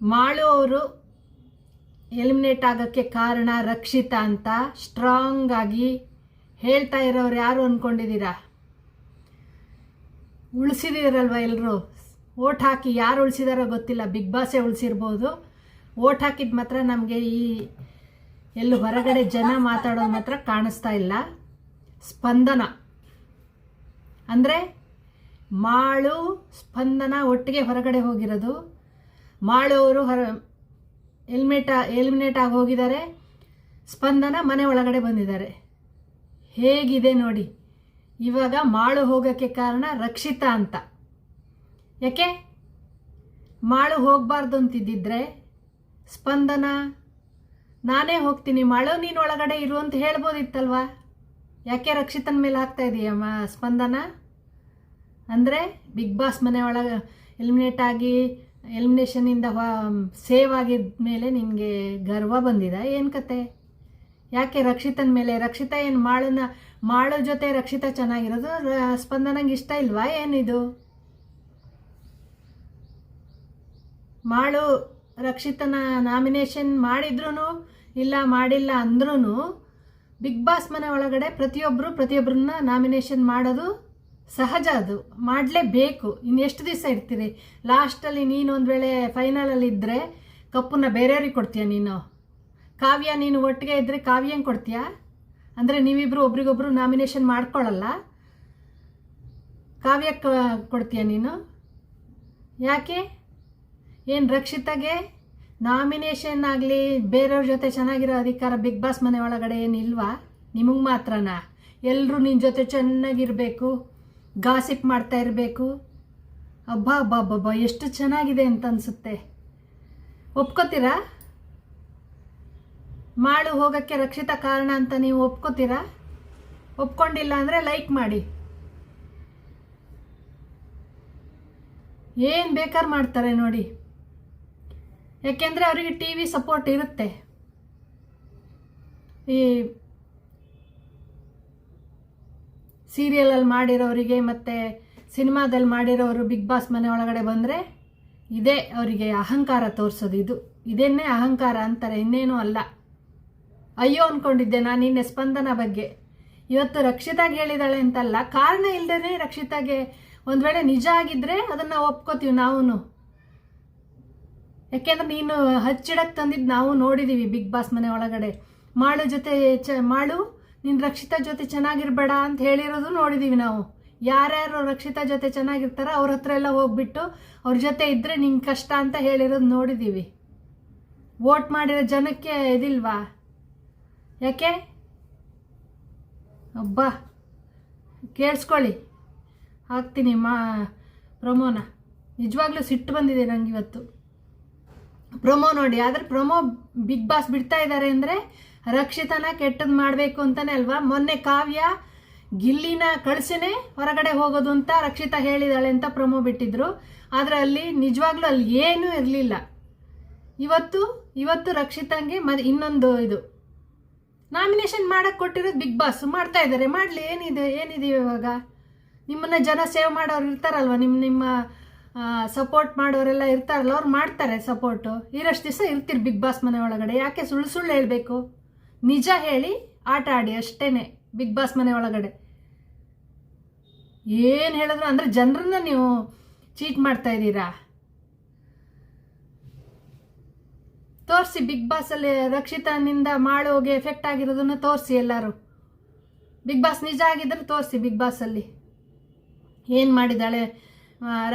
ಮಾಳು ಅವರು ಎಲಿಮಿನೇಟ್ ಆಗೋಕ್ಕೆ ಕಾರಣ ರಕ್ಷಿತಾ ಅಂತ ಸ್ಟ್ರಾಂಗ್ ಆಗಿ ಹೇಳ್ತಾ ಇರೋರು ಯಾರು ಅಂದ್ಕೊಂಡಿದ್ದೀರಾ ಉಳಿಸಿದಿರಲ್ವ ಎಲ್ಲರೂ ಓಟ್ ಹಾಕಿ ಯಾರು ಉಳಿಸಿದಾರೋ ಗೊತ್ತಿಲ್ಲ. ಬಿಗ್ ಬಾಸೇ ಉಳಿಸಿರ್ಬೋದು. ಓಟ್ ಹಾಕಿದ ಮಾತ್ರ ನಮಗೆ ಈ ಎಲ್ಲೂ ಹೊರಗಡೆ ಜನ ಮಾತಾಡೋದು ಮಾತ್ರ ಕಾಣಿಸ್ತಾ ಇಲ್ಲ. ಸ್ಪಂದನ. ಅಂದರೆ ಮಾಳು ಸ್ಪಂದನ ಒಟ್ಟಿಗೆ ಹೊರಗಡೆ ಹೋಗಿರೋದು. ಮಾಳು ಅವರು ಹೊರ ಎಲ್ಮೇಟ ಎಲಿಮಿನೇಟ್ ಆಗಿ ಹೋಗಿದ್ದಾರೆ. ಸ್ಪಂದನ ಮನೆ ಒಳಗಡೆ ಬಂದಿದ್ದಾರೆ. ಹೇಗಿದೆ ನೋಡಿ. ಇವಾಗ ಮಾಳು ಹೋಗೋಕ್ಕೆ ಕಾರಣ ರಕ್ಷಿತಾ ಅಂತ. ಯಾಕೆ? ಮಾಳು ಹೋಗಬಾರ್ದು ಅಂತಿದ್ದಿದ್ರೆ ಸ್ಪಂದನ, ನಾನೇ ಹೋಗ್ತೀನಿ ಮಾಳು, ನೀನು ಒಳಗಡೆ ಇರು ಅಂತ ಹೇಳ್ಬೋದಿತ್ತಲ್ವಾ? ಯಾಕೆ ರಕ್ಷಿತನ ಮೇಲೆ ಹಾಕ್ತಾ ಇದೀಯಮ್ಮ ಸ್ಪಂದನ? ಅಂದರೆ ಬಿಗ್ ಬಾಸ್ ಮನೆ ಒಳಗೆ ಎಲಿಮಿನೇಟ್ ಆಗಿ ಎಲಿಮಿನೇಷನಿಂದ ಸೇವ್ ಆಗಿದ ಮೇಲೆ ನಿನಗೆ ಗರ್ವ ಬಂದಿದ? ಏನು ಕತೆ? ಯಾಕೆ ರಕ್ಷಿತನ ಮೇಲೆ? ರಕ್ಷಿತ ಏನು ಮಾಳನ್ನ, ಮಾಳು ಜೊತೆ ರಕ್ಷಿತ ಚೆನ್ನಾಗಿರೋದು? ಸ್ಪಂದನಂಗೆ ಇಷ್ಟ ಇಲ್ವಾ? ಏನಿದು? ಮಾಳು ರಕ್ಷಿತನ ನಾಮಿನೇಷನ್ ಮಾಡಿದ್ರು ಇಲ್ಲ ಮಾಡಿಲ್ಲ ಅಂದ್ರೂ ಬಿಗ್ ಬಾಸ್ ಮನೆ ಒಳಗಡೆ ಪ್ರತಿಯೊಬ್ಬರು ಪ್ರತಿಯೊಬ್ಬರನ್ನ ನಾಮಿನೇಷನ್ ಮಾಡೋದು ಸಹಜ ಅದು. ಮಾಡಲೇಬೇಕು. ಇನ್ನು ಎಷ್ಟು ದಿವಸ ಇರ್ತೀರಿ ಲಾಸ್ಟಲ್ಲಿ ನೀನು ಒಂದು ವೇಳೆ ಫೈನಲಲ್ಲಿ ಇದ್ದರೆ ಕಪ್ಪನ್ನ ಬೇರೆಯವ್ರಿಗೆ ಕೊಡ್ತೀಯ ನೀನು? ಕಾವ್ಯ, ನೀನು ಒಟ್ಟಿಗೆ ಇದ್ದರೆ ಕಾವ್ಯಂಗೆ ಕೊಡ್ತೀಯಾ? ಅಂದರೆ ನೀವಿಬ್ಬರು ಒಬ್ರಿಗೊಬ್ರು ನಾಮಿನೇಷನ್ ಮಾಡ್ಕೊಳ್ಳಲ್ಲ ಕಾವ್ಯಕ್ಕೆ ಕೊಡ್ತೀಯ ನೀನು? ಯಾಕೆ? ಏನು ರಕ್ಷಿತಾಗೆ? ನಾಮಿನೇಷನ್ ಆಗಲಿ ಬೇರೆಯವ್ರ ಜೊತೆ ಚೆನ್ನಾಗಿರೋ ಅಧಿಕಾರ ಬಿಗ್ ಬಾಸ್ ಮನೆ ಒಳಗಡೆ ಏನಿಲ್ವಾ? ನಿಮಗೆ ಮಾತ್ರನಾ? ಎಲ್ಲರೂ ನಿನ್ನ ಜೊತೆ ಚೆನ್ನಾಗಿರಬೇಕು. ಗಾಸಿಪ್ ಮಾಡ್ತಾ ಇರಬೇಕು. ಅಬ್ಬಾ ಅಬ್ಬಾ ಅಬ್ಬಬ್ಬಾ ಎಷ್ಟು ಚೆನ್ನಾಗಿದೆ ಅಂತ ಅನಿಸುತ್ತೆ. ಒಪ್ಕೋತೀರಾ? ಮಾಡು, ಹೋಗೋಕ್ಕೆ ರಕ್ಷಿತ ಕಾರಣ ಅಂತ ನೀವು ಒಪ್ಕೋತೀರಾ? ಒಪ್ಕೊಂಡಿಲ್ಲ ಅಂದರೆ ಲೈಕ್ ಮಾಡಿ. ಏನು ಬೇಕಾದ್ರೆ ಮಾಡ್ತಾರೆ ನೋಡಿ. ಯಾಕೆಂದರೆ ಅವರಿಗೆ ಟಿ ವಿ ಸಪೋರ್ಟ್ ಇರುತ್ತೆ. ಈ ಸೀರಿಯಲಲ್ಲಿ ಮಾಡಿರೋರಿಗೆ ಮತ್ತು ಸಿನಿಮಾದಲ್ಲಿ ಮಾಡಿರೋರು ಬಿಗ್ ಬಾಸ್ ಮನೆ ಒಳಗಡೆ ಬಂದರೆ ಇದೇ ಅವರಿಗೆ ಅಹಂಕಾರ ತೋರಿಸೋದು ಇದು. ಇದನ್ನೇ ಅಹಂಕಾರ ಅಂತಾರೆ, ಇನ್ನೇನೂ ಅಲ್ಲ. ಅಯ್ಯೋ ಅಂದ್ಕೊಂಡಿದ್ದೆ ನಾನು ನಿನ್ನೆ ಸ್ಪಂದನ ಬಗ್ಗೆ. ಇವತ್ತು ರಕ್ಷಿತಾಗೆ ಹೇಳಿದಾಳೆ ಅಂತಲ್ಲ, ಕಾರಣ ಇಲ್ಲದೇ ರಕ್ಷಿತಾಗೆ ಒಂದು ವೇಳೆ ನಿಜ ಆಗಿದ್ದರೆ ಅದನ್ನು ಒಪ್ಕೋತೀವಿ ನಾವು ಯಾಕೆಂದ್ರೆ ನೀನು ಹಚ್ಚಿಡಕ್ಕೆ ತಂದಿದ್ದು ನಾವು ನೋಡಿದ್ದೀವಿ ಬಿಗ್ ಬಾಸ್ ಮನೆ ಒಳಗಡೆ. ಮಾಳು ಜೊತೆ ಚ ಮಾಳು ನೀನು ರಕ್ಷಿತಾ ಜೊತೆ ಚೆನ್ನಾಗಿರ್ಬೇಡ ಅಂತ ಹೇಳಿರೋದು ನೋಡಿದ್ದೀವಿ ನಾವು. ಯಾರ್ಯಾರು ರಕ್ಷಿತಾ ಜೊತೆ ಚೆನ್ನಾಗಿರ್ತಾರೋ ಅವ್ರ ಹತ್ರ ಎಲ್ಲ ಹೋಗ್ಬಿಟ್ಟು ಅವ್ರ ಜೊತೆ ಇದ್ದರೆ ನಿಂಗೆ ಕಷ್ಟ ಅಂತ ಹೇಳಿರೋದು ನೋಡಿದ್ದೀವಿ ವೋಟ್ ಮಾಡಿರೋ ಜನಕ್ಕೆ ಇದಿಲ್ವಾ? ಯಾಕೆ? ಅಬ್ಬಾ, ಕೇಳಿಸ್ಕೊಳ್ಳಿ. ಹಾಕ್ತೀನಿ ಮಾ, ಪ್ರೊಮೋನ. ನಿಜವಾಗ್ಲೂ ಸಿಟ್ಟು ಬಂದಿದೆ ನಂಗೆ ಇವತ್ತು ಪ್ರೊಮೋ ನೋಡಿ, ಆದರೆ ಪ್ರೊಮೋ ಬಿಗ್ ಬಾಸ್ ಬಿಡ್ತಾ ಇದ್ದಾರೆ ಅಂದರೆ ರಕ್ಷಿತನ ಕೆಟ್ಟದ್ದು ಮಾಡಬೇಕು ಅಂತಾನೆ ಅಲ್ವಾ? ಮೊನ್ನೆ ಕಾವ್ಯ ಗಿಲ್ಲಿನ ಕಳಿಸಿನೇ ಹೊರಗಡೆ ಹೋಗೋದು ಅಂತ ರಕ್ಷಿತಾ ಹೇಳಿದಾಳೆ ಅಂತ ಪ್ರೊಮೋ ಬಿಟ್ಟಿದ್ರು. ಆದರೆ ಅಲ್ಲಿ ನಿಜವಾಗ್ಲೂ ಅಲ್ಲಿ ಏನೂ ಇರಲಿಲ್ಲ. ಇವತ್ತು ಇವತ್ತು ರಕ್ಷಿತಂಗೆ ಮ ಇನ್ನೊಂದು ಇದು. ನಾಮಿನೇಷನ್ ಮಾಡಕ್ಕೆ ಕೊಟ್ಟಿರೋದು ಬಿಗ್ ಬಾಸ್. ಮಾಡ್ತಾ ಇದ್ದಾರೆ. ಮಾಡಲಿ, ಏನಿದೆ ಏನಿದೆ ಇವಾಗ? ನಿಮ್ಮನ್ನ ಜನ ಸೇವ್ ಮಾಡೋರು ಇರ್ತಾರಲ್ವ? ನಿಮ್ಮ ನಿಮ್ಮ ಸಪೋರ್ಟ್ ಮಾಡೋರೆಲ್ಲ ಇರ್ತಾರಲ್ಲ, ಅವ್ರು ಮಾಡ್ತಾರೆ ಸಪೋರ್ಟು ಇರೋಷ್ಟು ದಿವಸ ಇರ್ತೀರಿ ಬಿಗ್ ಬಾಸ್ ಮನೆ ಒಳಗಡೆ. ಯಾಕೆ ಸುಳ್ಳು ಸುಳ್ಳು ಹೇಳಬೇಕು? ನಿಜ ಹೇಳಿ ಆಟ ಆಡಿ ಅಷ್ಟೇನೆ ಬಿಗ್ ಬಾಸ್ ಮನೆ ಒಳಗಡೆ. ಏನು ಹೇಳಿದ್ರು ಅಂದರೆ ಜನರನ್ನ ನೀವು ಚೀಟ್ ಮಾಡ್ತಾ ಇದ್ದೀರಾ? ತೋರಿಸಿ ಬಿಗ್ ಬಾಸಲ್ಲಿ ರಕ್ಷಿತನಿಂದ ಮಾಡೋಗೆ ಎಫೆಕ್ಟ್ ಆಗಿರೋದನ್ನು ತೋರಿಸಿ ಎಲ್ಲರೂ. ಬಿಗ್ ಬಾಸ್ ನಿಜ ಆಗಿದ್ರೆ ತೋರಿಸಿ ಬಿಗ್ ಬಾಸಲ್ಲಿ ಏನು ಮಾಡಿದ್ದಾಳೆ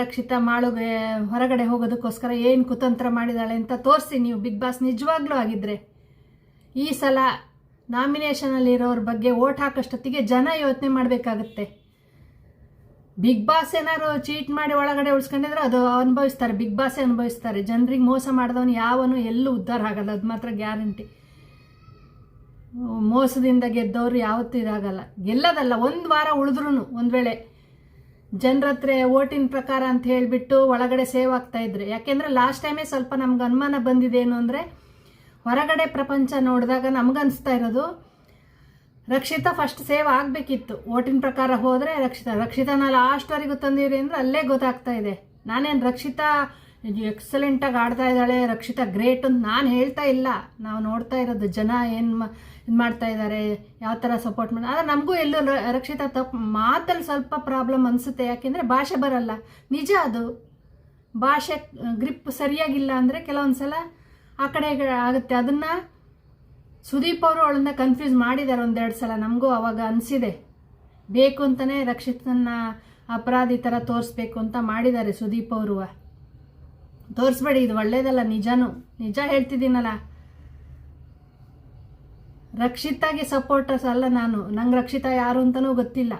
ರಕ್ಷಿತಾ ಮಾಳುಗೆ ಹೊರಗಡೆ ಹೋಗೋದಕ್ಕೋಸ್ಕರ ಏನು ಕುತಂತ್ರ ಮಾಡಿದ್ದಾಳೆ ಅಂತ ತೋರಿಸಿ ನೀವು ಬಿಗ್ ಬಾಸ್ ನಿಜವಾಗ್ಲೂ ಆಗಿದ್ರೆ. ಈ ಸಲ ನಾಮಿನೇಷನಲ್ಲಿರೋರ ಬಗ್ಗೆ ಓಟ್ ಹಾಕೋಷ್ಟೊತ್ತಿಗೆ ಜನ ಯೋಚನೆ ಮಾಡಬೇಕಾಗತ್ತೆ. ಬಿಗ್ ಬಾಸ್ ಏನಾದ್ರು ಚೀಟ್ ಮಾಡಿ ಒಳಗಡೆ ಉಳಿಸ್ಕೊಂಡಿದ್ರೆ ಅದು ಅನುಭವಿಸ್ತಾರೆ, ಬಿಗ್ ಬಾಸ್ ಅನುಭವಿಸ್ತಾರೆ. ಜನರಿಗೆ ಮೋಸ ಮಾಡಿದವನು ಯಾವನು ಎಲ್ಲೂ ಉದ್ಧಾರ ಆಗಲ್ಲ, ಅದು ಮಾತ್ರ ಗ್ಯಾರಂಟಿ. ಮೋಸದಿಂದ ಗೆದ್ದವರು ಯಾವತ್ತೂ ಇದಾಗಲ್ಲ. ಗೆಲ್ಲದಲ್ಲ, ಒಂದು ವಾರ ಉಳಿದ್ರೂ ಒಂದು ವೇಳೆ. ಜನರ ಹತ್ರ ಓಟಿನ ಪ್ರಕಾರ ಅಂತ ಹೇಳಿಬಿಟ್ಟು ಒಳಗಡೆ ಸೇವ್ ಆಗ್ತಾ ಇದ್ರೆ. ಯಾಕೆಂದರೆ ಲಾಸ್ಟ್ ಟೈಮೇ ಸ್ವಲ್ಪ ನಮ್ಗೆ ಅನುಮಾನ ಬಂದಿದೆ ಏನು ಅಂದರೆ ಹೊರಗಡೆ ಪ್ರಪಂಚ ನೋಡಿದಾಗ ನಮಗನ್ನಿಸ್ತಾ ಇರೋದು, ರಕ್ಷಿತಾ ಫಸ್ಟ್ ಸೇವ್ ಆಗಬೇಕಿತ್ತು. ಓಟಿನ ಪ್ರಕಾರ ಹೋದರೆ ರಕ್ಷಿತಾ, ರಕ್ಷಿತನ ಲಾಸ್ಟ್ವರೆಗೂ ತಂದಿರಿ ಅಂದರೆ ಅಲ್ಲೇ ಗೊತ್ತಾಗ್ತಾ ಇದೆ. ನಾನೇನು ರಕ್ಷಿತಾ ಎಕ್ಸಲೆಂಟಾಗಿ ಆಡ್ತಾ ಇದ್ದಾಳೆ, ರಕ್ಷಿತಾ ಗ್ರೇಟ್ ಅಂತ ನಾನು ಹೇಳ್ತಾ ಇಲ್ಲ. ನಾವು ನೋಡ್ತಾ ಇರೋದು ಜನ ಏನು ಇದು ಮಾಡ್ತಾ ಇದ್ದಾರೆ ಯಾವ ಥರ ಸಪೋರ್ಟ್ ಮಾಡಿ, ಆದರೆ ನಮಗೂ ಎಲ್ಲೂ ರಕ್ಷಿತಾ ತಪ್ಪು ಮಾತಲ್ಲಿ ಸ್ವಲ್ಪ ಪ್ರಾಬ್ಲಮ್ ಅನಿಸುತ್ತೆ. ಯಾಕೆಂದರೆ ಭಾಷೆ ಬರಲ್ಲ. ನಿಜ ಅದು. ಭಾಷೆ ಗ್ರಿಪ್ ಸರಿಯಾಗಿಲ್ಲ ಅಂದರೆ ಕೆಲವೊಂದು ಸಲ ಆ ಕಡೆ ಆಗುತ್ತೆ. ಅದನ್ನು ಸುದೀಪ್ ಅವರು ಅವಳನ್ನ ಕನ್ಫ್ಯೂಸ್ ಮಾಡಿದ್ದಾರೆ ಒಂದೆರಡು ಸಲ. ನಮಗೂ ಅವಾಗ ಅನಿಸಿದೆ. ಬೇಕು ಅಂತಲೇ ರಕ್ಷಿತನ ಅಪರಾಧಿ ಥರ ತೋರಿಸ್ಬೇಕು ಅಂತ ಮಾಡಿದ್ದಾರೆ ಸುದೀಪ್ ಅವರು. ತೋರಿಸ್ಬೇಡಿ, ಇದು ಒಳ್ಳೇದಲ್ಲ, ನಿಜನೂ. ನಿಜ ಹೇಳ್ತಿದ್ದೀನಲ್ಲ. ರಕ್ಷಿತಾಗೆ ಸಪೋರ್ಟರ್ಸ್ ಅಲ್ಲ ನಾನು. ನಂಗೆ ರಕ್ಷಿತಾ ಯಾರು ಅಂತಲೂ ಗೊತ್ತಿಲ್ಲ.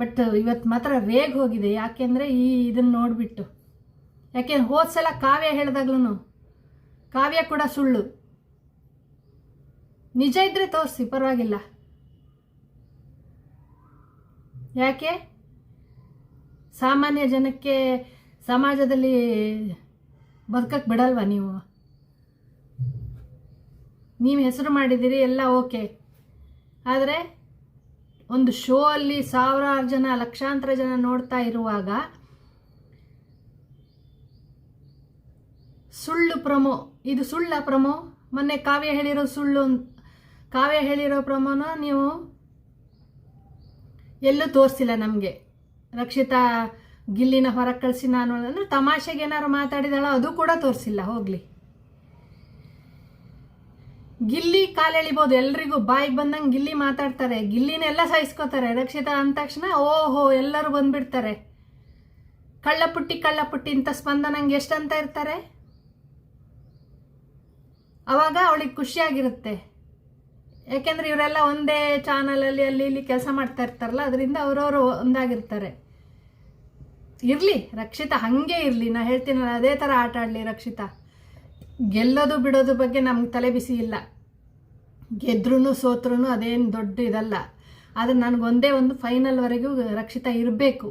ಬಟ್ ಇವತ್ತು ಮಾತ್ರ ರೇಗ್ ಹೋಗಿದೆ. ಯಾಕೆಂದರೆ ಈ ಇದನ್ನು ನೋಡಿಬಿಟ್ಟು. ಯಾಕೆಂದ್ರೆ ಹೋದ ಸಲ ಕಾವ್ಯ ಹೇಳಿದಾಗ್ಲೂ ಕಾವ್ಯ ಕೂಡ ಸುಳ್ಳು. ನಿಜ ಇದ್ರೆ ತೋರಿಸಿ, ಪರವಾಗಿಲ್ಲ. ಯಾಕೆ? ಸಾಮಾನ್ಯ ಜನಕ್ಕೆ ಸಮಾಜದಲ್ಲಿ ಬದುಕಕ್ಕೆ ಬಿಡಲ್ವಾ ನೀವು? ನೀವು ಹೆಸರು ಮಾಡಿದ್ದೀರಿ, ಎಲ್ಲ ಓಕೆ. ಆದರೆ, ಒಂದು ಶೋ ಅಲ್ಲಿ ಸಾವಿರಾರು ಜನ, ಲಕ್ಷಾಂತರ ಜನ ನೋಡ್ತಾ ಇರುವಾಗ ಸುಳ್ಳು ಪ್ರಮೋ, ಇದು ಸುಳ್ಳ ಪ್ರಮೋ? ಮೊನ್ನೆ ಕಾವ್ಯ ಹೇಳಿರೋ ಸುಳ್ಳು ಕಾವ್ಯ ಹೇಳಿರೋ ಪ್ರಮೋನ ನೀವು ಎಲ್ಲೂ ತೋರಿಸಿಲ್ಲ ನಮಗೆ. ರಕ್ಷಿತಾ ಗಿಲ್ಲಿನ ಹೊರಗೆ ಕಳಿಸಿ ನಾನು ಅಂದರೆ ತಮಾಷೆಗೆ ಏನಾರು ಮಾತಾಡಿದಾಳ ಅದು ಕೂಡ ತೋರಿಸಿಲ್ಲ, ಹೋಗಲಿ. ಗಿಲ್ಲಿ ಕಾಲೆಳಿಬೋದು ಎಲ್ರಿಗೂ ಬಾಯಿಗೆ ಬಂದಂಗೆ ಗಿಲ್ಲಿ ಮಾತಾಡ್ತಾರೆ. ಗಿಲ್ಲಿನೆಲ್ಲ ಸಹಿಸ್ಕೋತಾರೆ. ರಕ್ಷಿತಾ ಅಂದ ತಕ್ಷಣ ಓಹೋ, ಎಲ್ಲರೂ ಬಂದ್ಬಿಡ್ತಾರೆ. ಕಳ್ಳಪುಟ್ಟಿ ಕಳ್ಳಪುಟ್ಟಿ ಅಂತ ಸ್ಪಂದನಂಗೆ ಎಷ್ಟಂತ ಇರ್ತಾರೆ? ಅವಾಗ ಅವಳಿಗೆ ಖುಷಿಯಾಗಿರುತ್ತೆ. ಯಾಕೆಂದ್ರೆ ಇವರೆಲ್ಲ ಒಂದೇ ಚಾನಲಲ್ಲಿ ಅಲ್ಲಿ ಇಲ್ಲಿ ಕೆಲಸ ಮಾಡ್ತಾ ಇರ್ತಾರಲ್ಲ, ಅದರಿಂದ ಅವರವರು ಒಂದಾಗಿರ್ತಾರೆ. ಇರಲಿ, ರಕ್ಷಿತಾ ಹಾಗೆ ಇರಲಿ. ನಾ ಹೇಳ್ತೀನಲ್ಲ, ಅದೇ ಥರ ಆಟ ಆಡಲಿ ರಕ್ಷಿತಾ. ಗೆಲ್ಲೋದು ಬಿಡೋದು ಬಗ್ಗೆ ನಮ್ಗೆ ತಲೆ ಬಿಸಿ ಇಲ್ಲ. ಗೆದ್ರೂ ಸೋತ್ರೂ ಅದೇನು ದೊಡ್ಡ ಇದಲ್ಲ. ಆದರೆ ಒಂದೇ ಒಂದು ಫೈನಲ್ವರೆಗೂ ರಕ್ಷಿತಾ ಇರಬೇಕು.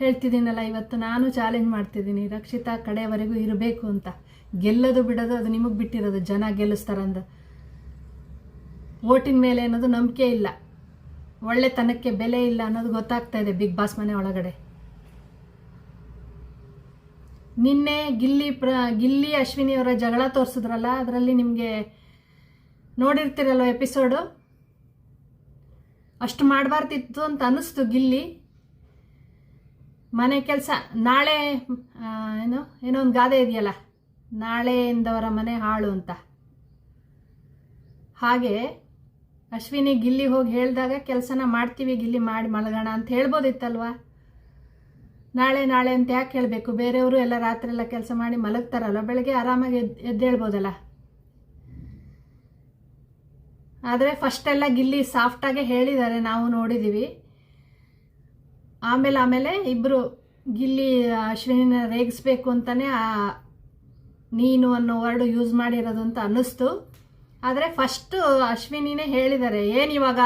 ಹೇಳ್ತಿದ್ದೀನಲ್ಲ, ಇವತ್ತು ನಾನು ಚಾಲೆಂಜ್ ಮಾಡ್ತಿದ್ದೀನಿ. ರಕ್ಷಿತಾ ಕಡೆವರೆಗೂ ಇರಬೇಕು ಅಂತ. ಗೆಲ್ಲೋದು ಬಿಡೋದು ಅದು ನಿಮಗೆ ಬಿಟ್ಟಿರೋದು, ಜನ ಗೆಲ್ಲಿಸ್ತಾರಂದ. ಓಟಿನ ಮೇಲೆ ಅನ್ನೋದು ನಂಬಿಕೆ ಇಲ್ಲ. ಒಳ್ಳೆತನಕ್ಕೆ ಬೆಲೆ ಇಲ್ಲ ಅನ್ನೋದು ಗೊತ್ತಾಗ್ತಾ ಇದೆ ಬಿಗ್ ಬಾಸ್ ಮನೆ ಒಳಗಡೆ. ನಿನ್ನೆ ಗಿಲ್ಲಿ ಪ್ರ, ಗಿಲ್ಲಿ ಅಶ್ವಿನಿ ಅವರ ಜಗಳ ತೋರಿಸಿದ್ರಲ್ಲ, ಅದರಲ್ಲಿ ನಿಮಗೆ ನೋಡಿರ್ತೀರಲ್ವ ಎಪಿಸೋಡು? ಅಷ್ಟು ಮಾಡಬಾರ್ದಿತ್ತು ಅಂತ ಅನ್ನಿಸ್ತು ಗಿಲ್ಲಿ. ಮನೆ ಕೆಲಸ, ನಾಳೆ ಏನು, ಏನೋ ಒಂದು ಗಾದೆ ಇದೆಯಲ್ಲ? ನಾಳೆಯಿಂದವರ ಮನೆ ಹಾಳು ಅಂತ. ಹಾಗೆ ಅಶ್ವಿನಿ ಗಿಲ್ಲಿ ಹೋಗಿ ಹೇಳಿದಾಗ ಕೆಲಸನ ಮಾಡ್ತೀವಿ ಗಿಲ್ಲಿ ಮಾಡಿ ಮಲಗೋಣ ಅಂತ ಹೇಳ್ಬೋದಿತ್ತಲ್ವಾ? ನಾಳೆ ನಾಳೆ ಅಂತ ಯಾಕೆ ಹೇಳಬೇಕು? ಬೇರೆಯವರು ಎಲ್ಲ ರಾತ್ರಿ ಎಲ್ಲ ಕೆಲಸ ಮಾಡಿ ಮಲಗ್ತಾರಲ್ಲ, ಬೆಳಗ್ಗೆ ಆರಾಮಾಗಿ ಎದ್ದು ಎದ್ದೇಳ್ಬೋದಲ್ಲ ಆದರೆ ಫಸ್ಟೆಲ್ಲ ಗಿಲ್ಲಿ ಸಾಫ್ಟಾಗೆ ಹೇಳಿದ್ದಾರೆ, ನಾವು ನೋಡಿದ್ದೀವಿ ಆಮೇಲೆ ಆಮೇಲೆ ಇಬ್ಬರು ಗಿಲ್ಲಿ, ಅಶ್ವಿನಿನ ರೇಗಿಸ್ಬೇಕು ಅಂತಲೇ ನೀನು ಅನ್ನೋ ವರ್ಡ್ ಯೂಸ್ ಮಾಡಿರೋದು ಅಂತ ಅನ್ನಿಸ್ತು. ಆದರೆ ಫಸ್ಟು ಅಶ್ವಿನಿನೇ ಹೇಳಿದ್ದಾರೆ, ಏನು ಇವಾಗ?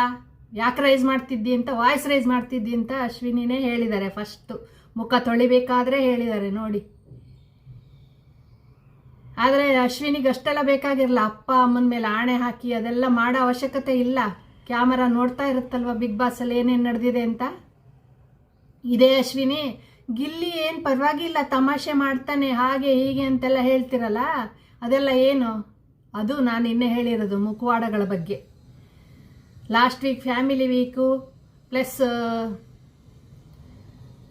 ಯಾಕೆ ರೈಸ್ ಮಾಡ್ತಿದ್ದಿ ಅಂತ ವಾಯ್ಸ್ ರೈಸ್ ಮಾಡ್ತಿದ್ದಿ ಅಂತ ಅಶ್ವಿನಿನೇ ಹೇಳಿದ್ದಾರೆ ಫಸ್ಟು ಮುಖ ತೊಳಿಬೇಕಾದ್ರೆ ಹೇಳಿದ್ದಾರೆ, ನೋಡಿ. ಆದರೆ ಅಶ್ವಿನಿಗೆ ಅಷ್ಟೆಲ್ಲ ಬೇಕಾಗಿರಲ್ಲ ಅಪ್ಪ, ಅಮ್ಮನ ಮೇಲೆ ಆಣೆ ಹಾಕಿ ಅದೆಲ್ಲ ಮಾಡೋ ಅವಶ್ಯಕತೆ ಇಲ್ಲ. ಕ್ಯಾಮರಾ ನೋಡ್ತಾ ಇರುತ್ತಲ್ವ ಬಿಗ್ ಬಾಸಲ್ಲಿ ಏನೇನು ನಡೆದಿದೆ ಅಂತ? ಇದೇ ಅಶ್ವಿನಿ ಗಿಲ್ಲಿ ಏನು ಪರವಾಗಿಲ್ಲ, ತಮಾಷೆ ಮಾಡ್ತಾನೆ, ಹಾಗೆ ಹೀಗೆ ಅಂತೆಲ್ಲ ಹೇಳ್ತಿರಲ್ಲ? ಅದೆಲ್ಲ ಏನು? ಅದು ನಾನು ಇನ್ನೇ ಹೇಳಿರೋದು ಮುಖವಾಡಗಳ ಬಗ್ಗೆ. Last week family week plus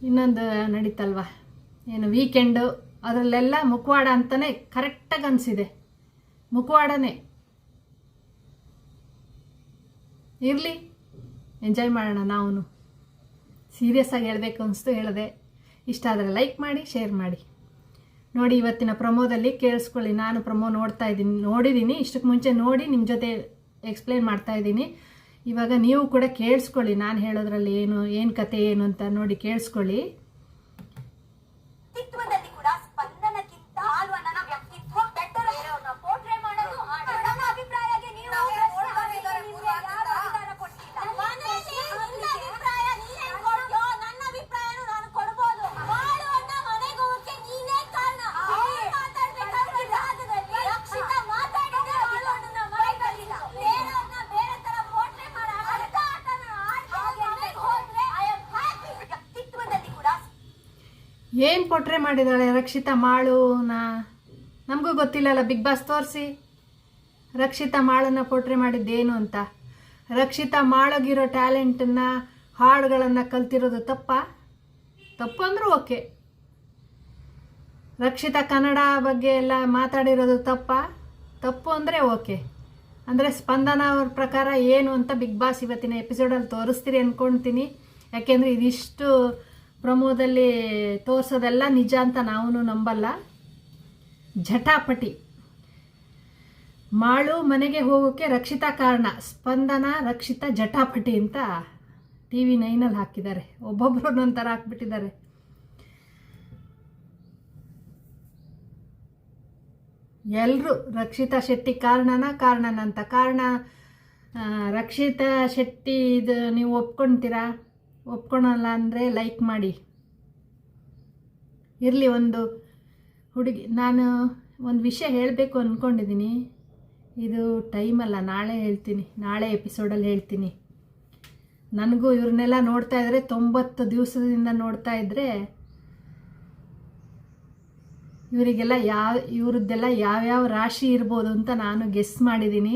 ಇನ್ನೊಂದು ನಡೀತಲ್ವ? ಏನು ವೀಕೆಂಡು ಅದರಲ್ಲೆಲ್ಲ ಮುಖವಾಡ ಅಂತಲೇ ಕರೆಕ್ಟಾಗಿ ಅನಿಸಿದೆ. ಮುಖವಾಡನೇ. ಇರಲಿ ಎಂಜಾಯ್ ಮಾಡೋಣ ನಾವು ಸೀರಿಯಸ್ ಆಗಿ ಹೇಳಬೇಕು ಅನಿಸ್ತು, ಹೇಳಿದೆ. ಇಷ್ಟ ಆದರೆ ಲೈಕ್ ಮಾಡಿ ಶೇರ್ ಮಾಡಿ. ನೋಡಿ, ಇವತ್ತಿನ ಪ್ರಮೋದಲ್ಲಿ ಕೇಳಿಸ್ಕೊಳ್ಳಿ. ನಾನು ಪ್ರಮೋ ನೋಡ್ತಾ ಇದ್ದೀನಿ ನೋಡಿದ್ದೀನಿ ಇಷ್ಟಕ್ಕೆ ಮುಂಚೆ ನೋಡಿ ನಿಮ್ಮ ಜೊತೆ ಎಕ್ಸ್ಪ್ಲೇನ್ ಮಾಡ್ತಾ ಇದ್ದೀನಿ. ಇವಾಗ ನೀವು ಕೂಡ ಕೇಳಿಸ್ಕೊಳ್ಳಿ. ನಾನು ಹೇಳೋದ್ರಲ್ಲಿ ಏನು ಏನು ಕತೆ ಏನು ಅಂತ ನೋಡಿ ಕೇಳಿಸ್ಕೊಳ್ಳಿ ವ್ಯಕ್ತಿತ್ವದಲ್ಲಿ ಕೂಡ ಸ್ಪಂದನಕ್ಕಿಂತ ಹಾಲು ನನ್ನ ವ್ಯಕ್ತಿತ್ವ ಬೆಟರ್ ಬೇರೆಯವ್ರನ್ನ ಪೋರ್ಟ್ರೇ ಮಾಡೋದು ಆಟ. ನನ್ನ ಅಭಿಪ್ರಾಯಕ್ಕೆ ನೀವು ನಿಮ್ಗೆ ಯಾರು ಅಧಿಕಾರ ಕೊಟ್ಟಿಲ್ಲ. ಮನೆಯಲ್ಲಿ ನಿನ್ನ ಅಭಿಪ್ರಾಯ ನೀನೇನ್ ಕೊಡ್ತೀಯೋ, ನನ್ನ ಅಭಿಪ್ರಾಯನೂ ನಾನು ಕೊಡ್ಬೋದು. ಬಾಳು ಅಣ್ಣ ಮನೆಗೆ ಹೋಗಕ್ಕೆ ನೀನೇ ಕಾರಣ. ಅವ್ರು ಮಾತಾಡ್ಬೇಕಾದ್ರೆ ಜಾಗದಲ್ಲಿ ರಕ್ಷಿತಾ ಮಾತಾಡಿದ್ರೆ ಬಾಳು ಅಣ್ಣನ ಮನೆಗೆ ಬರ್ಲಿಲ್ಲ. ಬೇರೆಯವ್ರನ್ನ ಬೇರೆ ತರ portray ಮಾಡೋ ಅರ್ಥ ಆಟನ ಆಡ್ಕೊಂಡು ಮನೆಗೆ ಹೋದ್ರೆ I am happy. ವ್ಯಕ್ತಿತ್ವದಲ್ಲಿ ಕೂಡ ಏನು ಪೊಟ್ರೆ ಮಾಡಿದಾಳೆ ರಕ್ಷಿತಾ ಮಾಳುನ? ನಮಗೂ ಗೊತ್ತಿಲ್ಲಲ್ಲ ಬಿಗ್ ಬಾಸ್ ತೋರಿಸಿ. ರಕ್ಷಿತಾ ಮಾಳನ್ನ ಪೊಟ್ರೆ ಮಾಡಿದ್ದೇನು ಅಂತ. ರಕ್ಷಿತಾ ಮಾಳಗಿರೋ ಟ್ಯಾಲೆಂಟನ್ನು ಹಾಡುಗಳನ್ನು ಕಲ್ತಿರೋದು ತಪ್ಪ? ತಪ್ಪು ಅಂದರೂ ಓಕೆ. ರಕ್ಷಿತಾ ಕನ್ನಡ ಬಗ್ಗೆ ಎಲ್ಲ ಮಾತಾಡಿರೋದು ತಪ್ಪ? ತಪ್ಪು ಅಂದರೆ ಓಕೆ. ಅಂದರೆ ಸ್ಪಂದನ ಅವ್ರ ಪ್ರಕಾರ ಏನು ಅಂತ ಬಿಗ್ ಬಾಸ್ ಇವತ್ತಿನ ಎಪಿಸೋಡಲ್ಲಿ ತೋರಿಸ್ತೀರಿ ಅಂದ್ಕೊಳ್ತೀನಿ ಯಾಕೆಂದರೆ ಇದಿಷ್ಟು ಪ್ರಮೋದಲ್ಲಿ ತೋರಿಸೋದೆಲ್ಲ ನಿಜ ಅಂತ ನಾವು ನಂಬಲ್ಲ. ಜಟಾಪಟಿ ಮಾಳು ಮನೆಗೆ ಹೋಗೋಕ್ಕೆ ರಕ್ಷಿತಾ ಕಾರಣ, ಸ್ಪಂದನ ರಕ್ಷಿತಾ ಜಟಾಪಟಿ ಅಂತ ಟಿ ವಿ ನೈನಲ್ಲಿ ಹಾಕಿದ್ದಾರೆ. ಒಬ್ಬೊಬ್ಬರು ಒಂಥರ ಹಾಕ್ಬಿಟ್ಟಿದ್ದಾರೆ. ಎಲ್ಲರೂ ರಕ್ಷಿತಾ ಶೆಟ್ಟಿ ಕಾರಣನ ಕಾರಣನ ಅಂತ ಕಾರಣ ರಕ್ಷಿತ ಶೆಟ್ಟಿ ಇದು ನೀವು ಒಪ್ಕೊಳ್ತೀರಾ ಒಪ್ಕೊಳಲ್ಲ ಅಂದರೆ ಲೈಕ್ ಮಾಡಿ. ಇರಲಿ ಒಂದು ಹುಡುಗಿ, ನಾನು ಒಂದು ವಿಷಯ ಹೇಳಬೇಕು ಅಂದ್ಕೊಂಡಿದ್ದೀನಿ ಇದು ಟೈಮಲ್ಲ ನಾಳೆ ಹೇಳ್ತೀನಿ, ನಾಳೆ ಎಪಿಸೋಡಲ್ಲಿ ಹೇಳ್ತೀನಿ. ನನಗೂ ಇವ್ರನ್ನೆಲ್ಲ ನೋಡ್ತಾ ಇದ್ರೆ, ತೊಂಬತ್ತು ದಿವಸದಿಂದ ನೋಡ್ತಾ ಇದ್ದರೆ ಇವರಿಗೆಲ್ಲ ಯಾವ ಇವ್ರದ್ದೆಲ್ಲ ಯಾವ್ಯಾವ ರಾಶಿ ಇರ್ಬೋದು ಅಂತ ನಾನು ಗೆಸ್ ಮಾಡಿದ್ದೀನಿ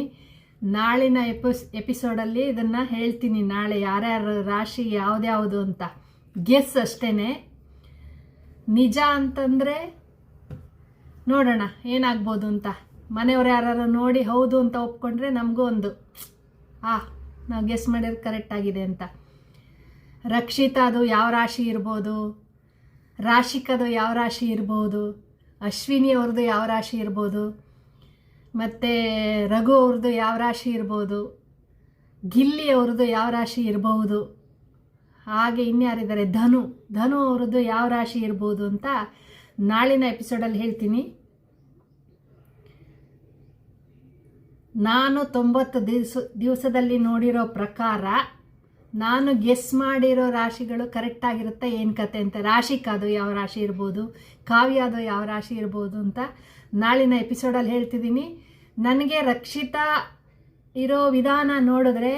ನಾಳಿನ ಎಪಿಸ್, ಎಪಿಸೋಡಲ್ಲಿ ಇದನ್ನು ಹೇಳ್ತೀನಿ. ನಾಳೆ ಯಾರ್ಯಾರ ರಾಶಿ ಯಾವ್ದ್ಯಾವುದು ಅಂತ. ಗೆಸ್ ಅಷ್ಟೇ ನಿಜ ಅಂತಂದರೆ ನೋಡೋಣ, ಏನಾಗ್ಬೋದು ಅಂತ. ಮನೆಯವ್ರು ಯಾರು ನೋಡಿ ಹೌದು ಅಂತ ಒಪ್ಕೊಂಡ್ರೆ ನಮಗೂ ಒಂದು, ಆ, ನಾವು ಗೆಸ್ ಮಾಡಿರೋದು ಕರೆಕ್ಟ್ ಆಗಿದೆ ಅಂತ. ರಕ್ಷಿತಾದು ಯಾವ ರಾಶಿ ಇರ್ಬೋದು? ರಾಶಿಕದು ಯಾವ ರಾಶಿ ಇರ್ಬೋದು? ಅಶ್ವಿನಿ ಅವ್ರದ್ದು ಯಾವ ರಾಶಿ ಇರ್ಬೋದು? ಮತ್ತು ರಘು ಅವ್ರದ್ದು ಯಾವ ರಾಶಿ ಇರ್ಬೋದು? ಗಿಲ್ಲಿ ಅವ್ರದ್ದು ಯಾವ ರಾಶಿ ಇರಬಹುದು ಹಾಗೆ ಇನ್ಯಾರಿದ್ದಾರೆ? ಧನು. ಧನು ಅವ್ರದ್ದು ಯಾವ ರಾಶಿ ಇರ್ಬೋದು ಅಂತ ನಾಳಿನ ಎಪಿಸೋಡಲ್ಲಿ ಹೇಳ್ತೀನಿ. ನಾನು ತೊಂಬತ್ತು ದಿವಸ, ದಿವಸದಲ್ಲಿ ನೋಡಿರೋ ಪ್ರಕಾರ ನಾನು ಗೆಸ್ ಮಾಡಿರೋ ರಾಶಿಗಳು ಕರೆಕ್ಟ್ ಆಗಿರುತ್ತೆ. ಏನು ಕತೆ ಅಂತ? ರಾಶಿಕಾದು ಯಾವ ರಾಶಿ ಇರ್ಬೋದು? ಕಾವ್ಯಾದು ಯಾವ ರಾಶಿ ಇರ್ಬೋದು ಅಂತ ನಾಳಿನ ಎಪಿಸೋಡಲ್ಲಿ ಹೇಳ್ತಿದ್ದೀನಿ. ನನಗೆ ರಕ್ಷಿತಾ ಇರೋ ವಿಧಾನ ನೋಡಿದ್ರೆ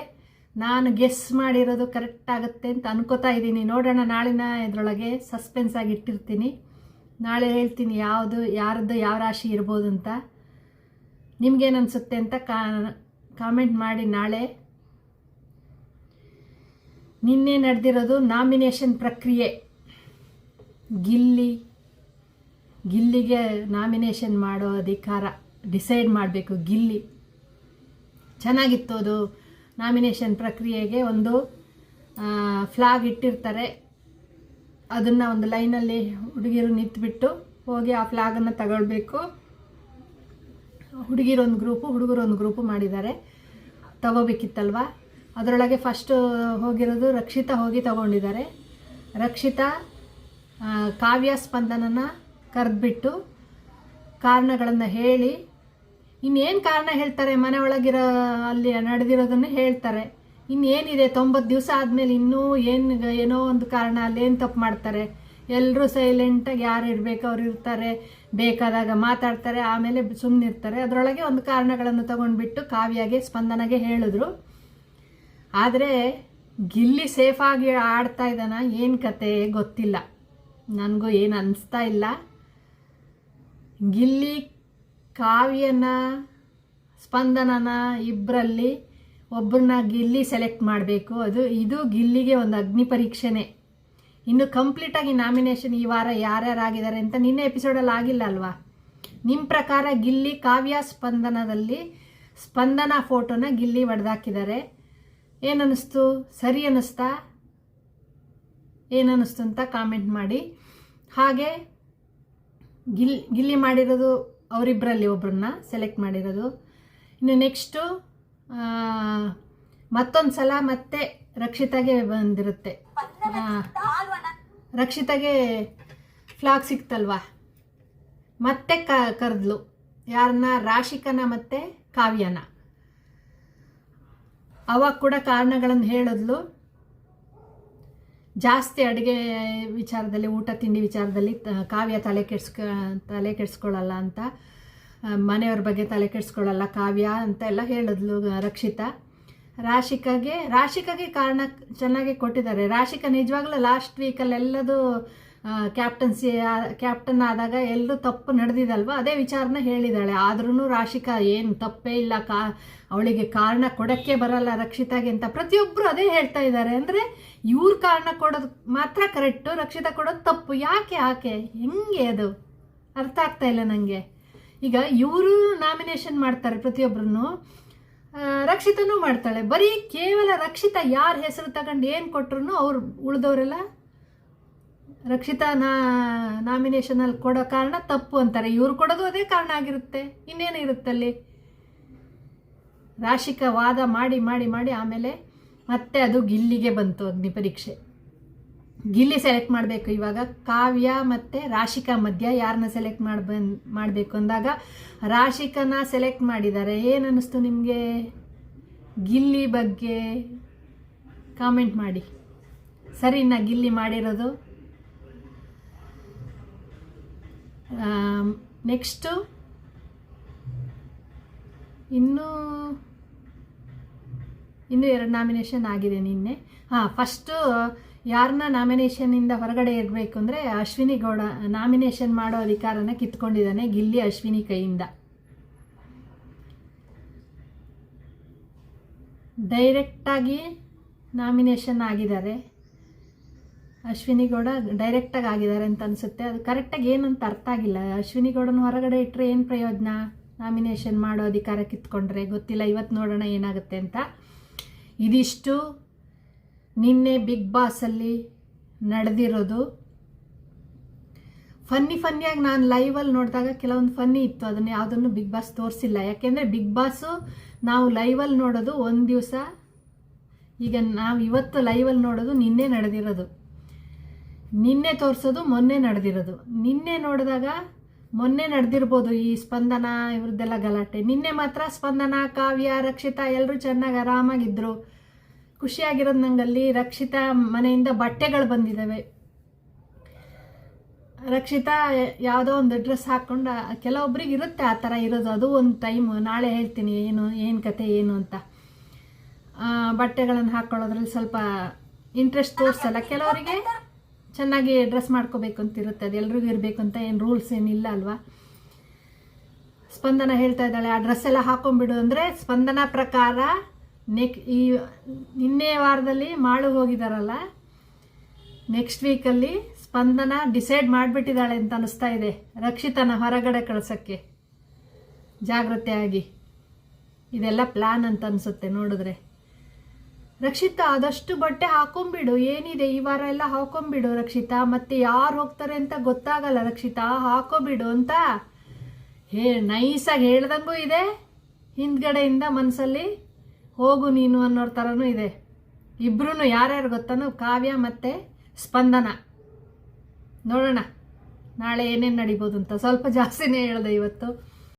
ನಾನು ಗೆಸ್ ಮಾಡಿರೋದು ಕರೆಕ್ಟ್ ಆಗುತ್ತೆ ಅಂತ ಅನ್ಕೋತಾ ಇದ್ದೀನಿ. ನೋಡೋಣ, ನಾಳಿನ ಇದರೊಳಗೆ ಸಸ್ಪೆನ್ಸ್ ಆಗಿ ಇಟ್ಟಿರ್ತೀನಿ. ನಾಳೆ ಹೇಳ್ತೀನಿ ಯಾವುದು, ಯಾರದ್ದು, ಯಾವ ರಾಶಿ ಇರ್ಬೋದು ಅಂತ. ನಿಮ್ಗೇನು ಅನಿಸುತ್ತೆ ಅಂತ ಕಾಮೆಂಟ್ ಮಾಡಿ ನಾಳೆ. ನಿನ್ನೆ ನಡೆದಿರೋದು ನಾಮಿನೇಷನ್ ಪ್ರಕ್ರಿಯೆ. ಗಿಲ್ಲಿ ಗಿಲ್ಲಿಗೆ ನಾಮಿನೇಷನ್ ಮಾಡೋ ಅಧಿಕಾರ ಡಿಸೈಡ್ ಮಾಡಬೇಕು, ಗಿಲ್ಲಿ. ಚೆನ್ನಾಗಿತ್ತು ಅದು ನಾಮಿನೇಷನ್ ಪ್ರಕ್ರಿಯೆಗೆ ಒಂದು ಫ್ಲಾಗ್ ಇಟ್ಟಿರ್ತಾರೆ. ಅದನ್ನು ಒಂದು ಲೈನಲ್ಲಿ ಹುಡುಗಿರು ನಿಂತ್ಬಿಟ್ಟು ಹೋಗಿ ಆ ಫ್ಲಾಗನ್ನು ತಗೊಳ್ಬೇಕು. ಹುಡುಗಿರೊಂದು ಗ್ರೂಪು ಹುಡುಗರು ಒಂದು ಗ್ರೂಪು ಮಾಡಿದ್ದಾರೆ. ತಗೋಬೇಕಿತ್ತಲ್ವ? ಅದರೊಳಗೆ ಫಸ್ಟು ಹೋಗಿರೋದು ರಕ್ಷಿತಾ ಹೋಗಿ ತಗೊಂಡಿದ್ದಾರೆ. ರಕ್ಷಿತಾ ಕಾವ್ಯ ಸ್ಪಂದನನ ಕರೆದ್ಬಿಟ್ಟು ಕಾರಣಗಳನ್ನು ಹೇಳಿ. ಇನ್ನೇನು ಕಾರಣ ಹೇಳ್ತಾರೆ? ಮನೆ ಒಳಗಿರೋ, ಅಲ್ಲಿ ನಡೆದಿರೋದನ್ನು ಹೇಳ್ತಾರೆ. ಇನ್ನೇನಿದೆ? ತೊಂಬತ್ತು ದಿವಸ ಆದಮೇಲೆ ಇನ್ನೂ ಏನು ಏನೋ ಒಂದು ಕಾರಣ ಅಲ್ಲೇನು ತಪ್ಪು ಮಾಡ್ತಾರೆ? ಎಲ್ಲರೂ ಸೈಲೆಂಟಾಗಿ ಯಾರು ಇರಬೇಕು, ಅವ್ರು ಇರ್ತಾರೆ. ಬೇಕಾದಾಗ ಮಾತಾಡ್ತಾರೆ, ಆಮೇಲೆ ಸುಮ್ಮನಿರ್ತಾರೆ ಅದರೊಳಗೆ ಒಂದು ಕಾರಣಗಳನ್ನು ತಗೊಂಡ್ಬಿಟ್ಟು ಕಾವ್ಯಾಗೆ, ಸ್ಪಂದನಾಗೆ ಹೇಳಿದ್ರು. ಆದರೆ ಗಿಲ್ಲಿ ಸೇಫಾಗಿ ಆಡ್ತಾ ಇದ್ದಾನ? ಏನು ಕತೆ? ಗೊತ್ತಿಲ್ಲ. ನನಗೂ ಏನು ಅನಿಸ್ತಾ ಇಲ್ಲ. ಗಿಲ್ಲಿ ಕಾವ್ಯನ, ಸ್ಪಂದನನ ಇಬ್ಬರಲ್ಲಿ ಒಬ್ಬರನ್ನ ಗಿಲ್ಲಿ ಸೆಲೆಕ್ಟ್ ಮಾಡಬೇಕು. ಅದು, ಇದು ಗಿಲ್ಲಿಗೆ ಒಂದು ಅಗ್ನಿ ಪರೀಕ್ಷೆನೇ. ಇನ್ನು ಕಂಪ್ಲೀಟಾಗಿ ನಾಮಿನೇಷನ್ ಈ ವಾರ ಯಾರ್ಯಾರಾಗಿದ್ದಾರೆ ಅಂತ ನಿನ್ನೆ ಎಪಿಸೋಡಲ್ಲಿ ಆಗಿಲ್ಲ ಅಲ್ವಾ? ನಿಮ್ಮ ಪ್ರಕಾರ ಗಿಲ್ಲಿ ಕಾವ್ಯ ಸ್ಪಂದನದಲ್ಲಿ ಸ್ಪಂದನ ಫೋಟೋನ ಗಿಲ್ಲಿ ಒಡೆದಾಕಿದ್ದಾರೆ ಏನನ್ನಿಸ್ತು? ಸರಿ ಅನ್ನಿಸ್ತಾ? ಏನನ್ನಿಸ್ತು ಅಂತ ಕಾಮೆಂಟ್ ಮಾಡಿ. ಹಾಗೆ ಗಿಲ್ ಗಿಲ್ಲಿ ಮಾಡಿರೋದು ಅವರಿಬ್ಬರಲ್ಲಿ ಒಬ್ಬರನ್ನ ಸೆಲೆಕ್ಟ್ ಮಾಡಿರೋದು. ಇನ್ನು ನೆಕ್ಸ್ಟು ಮತ್ತೊಂದು ಸಲ ಮತ್ತೆ ರಕ್ಷಿತಾಗೆ ಬಂದಿರುತ್ತೆ. ರಕ್ಷಿತಾಗೆ ಫ್ಲಾಗ್ ಸಿಕ್ತಲ್ವಾ? ಮತ್ತೆ ಕ ಕರೆದ್ಲು. ಯಾರನ್ನ ರಾಶಿಕನ ಮತ್ತೆ ಕಾವ್ಯನ. ಅವಾಗ ಕೂಡ ಕಾರಣಗಳನ್ನು ಹೇಳಿದ್ಲು. ಜಾಸ್ತಿ ಅಡುಗೆ ವಿಚಾರದಲ್ಲಿ, ಊಟ, ತಿಂಡಿ ವಿಚಾರದಲ್ಲಿ ಕಾವ್ಯ ತಲೆ ಕೆಡ್ಸ್ಕ, ತಲೆ ಕೆಡಿಸ್ಕೊಳ್ಳಲ್ಲ ಅಂತ ಮನೆಯವ್ರ ಬಗ್ಗೆ ತಲೆ ಕೆಡಿಸ್ಕೊಳ್ಳಲ್ಲ ಕಾವ್ಯ ಅಂತ ಎಲ್ಲ ಹೇಳಿದ್ಲು ರಕ್ಷಿತಾ. ರಾಶಿಕಾಗೆ ರಾಶಿಕಾಗೆ ಕಾರಣ ಚೆನ್ನಾಗಿ ಕೊಟ್ಟಿದ್ದಾರೆ. ರಾಶಿಕಾ ನಿಜವಾಗ್ಲೂ ಲಾಸ್ಟ್ ವೀಕಲ್ಲೆಲ್ಲದು ಕ್ಯಾಪ್ಟನ್ಸಿ ಕ್ಯಾಪ್ಟನ್ ಆದಾಗ ಎಲ್ಲರೂ ತಪ್ಪು ನಡೆದಿದಲ್ವ? ಅದೇ ವಿಚಾರನ ಹೇಳಿದಾಳೆ. ಆದ್ರೂ ರಾಶಿಕಾ, ಏನು ತಪ್ಪೇ ಇಲ್ಲ ಕಾ, ಅವಳಿಗೆ ಕಾರಣ ಕೊಡಕ್ಕೆ ಬರಲ್ಲ ರಕ್ಷಿತಾಗೆ ಅಂತ ಪ್ರತಿಯೊಬ್ಬರು ಅದೇ ಹೇಳ್ತಾ ಇದ್ದಾರೆ. ಅಂದರೆ ಇವ್ರ ಕಾರಣ ಕೊಡೋದು ಮಾತ್ರ ಕರೆಕ್ಟು ರಕ್ಷಿತ ಕೊಡೋದು ತಪ್ಪು. ಯಾಕೆ ಯಾಕೆ ಹೆಂಗೆ ಅದು? ಅರ್ಥ ಆಗ್ತಾ ಇಲ್ಲ ನನಗೆ ಈಗ ಇವರು ನಾಮಿನೇಷನ್ ಮಾಡ್ತಾರೆ ಪ್ರತಿಯೊಬ್ಬರನ್ನು ರಕ್ಷಿತನೂ ಮಾಡ್ತಾಳೆ. ಬರೀ ಕೇವಲ ರಕ್ಷಿತ ಯಾರ ಹೆಸರು ತಗೊಂಡು ಏನು ಕೊಟ್ರು ಅವ್ರು ಉಳಿದವರೆಲ್ಲ? ರಕ್ಷಿತಾ ನಾ ನಾಮಿನೇಷನಲ್ಲಿ ಕೊಡೋ ಕಾರಣ ತಪ್ಪು ಅಂತಾರೆ. ಇವ್ರು ಕೊಡೋದು ಅದೇ ಕಾರಣ ಆಗಿರುತ್ತೆ. ಇನ್ನೇನು ಇರುತ್ತಲ್ಲಿ ರಾಶಿಕ ವಾದ ಮಾಡಿ ಮಾಡಿ ಮಾಡಿ ಆಮೇಲೆ ಮತ್ತೆ ಅದು ಗಿಲ್ಲಿಗೆ ಬಂತು ಅಗ್ನಿ ಪರೀಕ್ಷೆ. ಗಿಲ್ಲಿ ಸೆಲೆಕ್ಟ್ ಮಾಡಬೇಕು ಇವಾಗ. ಕಾವ್ಯ ಮತ್ತು ರಾಶಿಕಾ ಮಧ್ಯ ಯಾರನ್ನ ಸೆಲೆಕ್ಟ್ ಮಾಡಿ ಬಂದ್ ಮಾಡಬೇಕು ಅಂದಾಗ ರಾಶಿಕನ ಸೆಲೆಕ್ಟ್ ಮಾಡಿದ್ದಾರೆ ಏನು ಅನ್ನಿಸ್ತು ನಿಮಗೆ? ಗಿಲ್ಲಿ ಬಗ್ಗೆ ಕಾಮೆಂಟ್ ಮಾಡಿ. ಸರಿ ಸರಿನಾ ಗಿಲ್ಲಿ ಮಾಡಿರೋದು. ನೆಕ್ಸ್ಟು ಇನ್ನೂ ಇನ್ನೂ ಎರಡು ನಾಮಿನೇಷನ್ ಆಗಿದೆ ನಿನ್ನೆ. ಹಾಂ ಫಸ್ಟು ಯಾರನ್ನ ನಾಮಿನೇಷನಿಂದ ಹೊರಗಡೆ ಇರಬೇಕು ಅಂದರೆ ಅಶ್ವಿನಿ ಗೌಡ ನಾಮಿನೇಷನ್ ಮಾಡೋ ಅಧಿಕಾರನ ಕಿತ್ಕೊಂಡಿದ್ದಾನೆ ಗಿಲ್ಲಿ ಅಶ್ವಿನಿ ಕೈಯಿಂದ. ಡೈರೆಕ್ಟಾಗಿ ನಾಮಿನೇಷನ್ ಆಗಿದ್ದಾರೆ. ಅಶ್ವಿನಿ ಗೌಡ ಡೈರೆಕ್ಟಾಗಿ ಆಗಿದ್ದಾರೆ ಅಂತ ಅನಿಸುತ್ತೆ. ಅದು ಕರೆಕ್ಟಾಗಿ ಏನಂತ ಅರ್ಥ ಆಗಿಲ್ಲ. ಅಶ್ವಿನಿ ಗೌಡನ ಹೊರಗಡೆ ಇಟ್ಟರೆ ಏನು ಪ್ರಯೋಜನ? ನಾಮಿನೇಷನ್ ಮಾಡೋ ಅಧಿಕಾರ ಕಿತ್ಕೊಂಡ್ರೆ ಗೊತ್ತಿಲ್ಲ ಇವತ್ತು ನೋಡೋಣ ಏನಾಗುತ್ತೆ ಅಂತ. ಇದಿಷ್ಟು ನಿನ್ನೆ ಬಿಗ್ ಬಾಸಲ್ಲಿ ನಡೆದಿರೋದು. ಫನ್ನಿ ಫನ್ನಿಯಾಗಿ ನಾನು ಲೈವಲ್ಲಿ ನೋಡಿದಾಗ ಕೆಲವೊಂದು ಫನ್ನಿ ಇತ್ತು. ಅದನ್ನು ಯಾವುದನ್ನು ಬಿಗ್ ಬಾಸ್ ತೋರಿಸಿಲ್ಲ. ಯಾಕೆಂದರೆ ಬಿಗ್ ಬಾಸು ನಾವು ಲೈವಲ್ಲಿ ನೋಡೋದು ಒಂದು ದಿವಸ. ಈಗ ನಾವು ಇವತ್ತು ಲೈವಲ್ಲಿ ನೋಡೋದು ನಿನ್ನೆ ನಡೆದಿರೋದು. ನಿನ್ನೆ ತೋರಿಸೋದು, ಮೊನ್ನೆ ನಡೆದಿರೋದು. ನಿನ್ನೆ ನೋಡಿದಾಗ ಮೊನ್ನೆ ನಡೆದಿರ್ಬೋದು ಈ ಸ್ಪಂದನ, ಇವ್ರದ್ದೆಲ್ಲ ಗಲಾಟೆ. ನಿನ್ನೆ ಮಾತ್ರ ಸ್ಪಂದನ, ಕಾವ್ಯ, ರಕ್ಷಿತಾ ಎಲ್ಲರೂ ಚೆನ್ನಾಗಿ ಆರಾಮಾಗಿದ್ದರು ಖುಷಿಯಾಗಿರೋದು ನಂಗಲ್ಲಿ ರಕ್ಷಿತಾ ಮನೆಯಿಂದ ಬಟ್ಟೆಗಳು ಬಂದಿದ್ದಾವೆ ರಕ್ಷಿತಾ ಯಾವುದೋ ಒಂದು ಡ್ರೆಸ್ ಹಾಕ್ಕೊಂಡು ಕೆಲವೊಬ್ರಿಗೆ ಇರುತ್ತೆ ಆ ಥರ ಇರೋದು. ಅದು ಒಂದು ಟೈಮು, ನಾಳೆ ಹೇಳ್ತೀನಿ, ಏನು ಏನು ಕತೆ, ಏನು ಅಂತ. ಬಟ್ಟೆಗಳನ್ನು ಹಾಕ್ಕೊಳ್ಳೋದ್ರಲ್ಲಿ ಸ್ವಲ್ಪ ಇಂಟ್ರೆಸ್ಟ್ ತೋರಿಸಲ್ಲ. ಕೆಲವರಿಗೆ ಚೆನ್ನಾಗಿ ಡ್ರೆಸ್ ಮಾಡ್ಕೋಬೇಕು ಅಂತ ಇರುತ್ತೆ ಅದು ಎಲ್ರಿಗೂ ಇರಬೇಕು ಅಂತ ಏನು ರೂಲ್ಸ್ ಏನಿಲ್ಲ ಅಲ್ವಾ? ಸ್ಪಂದನ ಹೇಳ್ತಾ ಇದ್ದಾಳೆ, ಆ ಡ್ರೆಸ್ ಎಲ್ಲ ಹಾಕೊಂಡ್ಬಿಡು ಅಂದರೆ ಸ್ಪಂದನ ಪ್ರಕಾರ ನೆಕ್ ಈ ನಿನ್ನೆ ವಾರದಲ್ಲಿ ಮಾಳು ಹೋಗಿದಾರಲ್ಲ ನೆಕ್ಸ್ಟ್ ವೀಕಲ್ಲಿ ಸ್ಪಂದನ ಡಿಸೈಡ್ ಮಾಡಿಬಿಟ್ಟಿದ್ದಾಳೆ ಅಂತ ಅನಿಸ್ತಾ ಇದೆ, ರಕ್ಷಿತನ ಹೊರಗಡೆ ಕಳ್ಸೋಕ್ಕೆ. ಜಾಗ್ರತೆಯಾಗಿ. ಇದೆಲ್ಲ ಪ್ಲ್ಯಾನ್ ಅಂತ ಅನಿಸುತ್ತೆ ನೋಡಿದ್ರೆ. ರಕ್ಷಿತಾ, ಆದಷ್ಟು ಬಟ್ಟೆ ಹಾಕೊಂಬಿಡು ಏನಿದೆ? ಈ ವಾರ ಎಲ್ಲ ಹಾಕೊಂಬಿಡು ರಕ್ಷಿತಾ. ಮತ್ತೆ ಯಾರು ಹೋಗ್ತಾರೆ ಅಂತ ಗೊತ್ತಾಗಲ್ಲ ರಕ್ಷಿತಾ. ಹಾಕೋಬಿಡು ಅಂತ ಹೇ ನೈಸಾಗಿ ಹೇಳ್ದಂಗೂ ಇದೆ. ಹಿಂದ್ಗಡೆಯಿಂದ ಮನಸ್ಸಲ್ಲಿ ಹೋಗು ನೀನು ಅನ್ನೋ ಥರನೂ ಇದೆ. ಇಬ್ರು ಯಾರ್ಯಾರು ಗೊತ್ತಾನು? ಕಾವ್ಯ ಮತ್ತು ಸ್ಪಂದನ. ನೋಡೋಣ. ನಾಳೆ ಏನೇನು ನಡಿಬೋದು ಅಂತ. ಸ್ವಲ್ಪ ಜಾಸ್ತಿನೇ ಹೇಳ್ದೆ ಇವತ್ತು.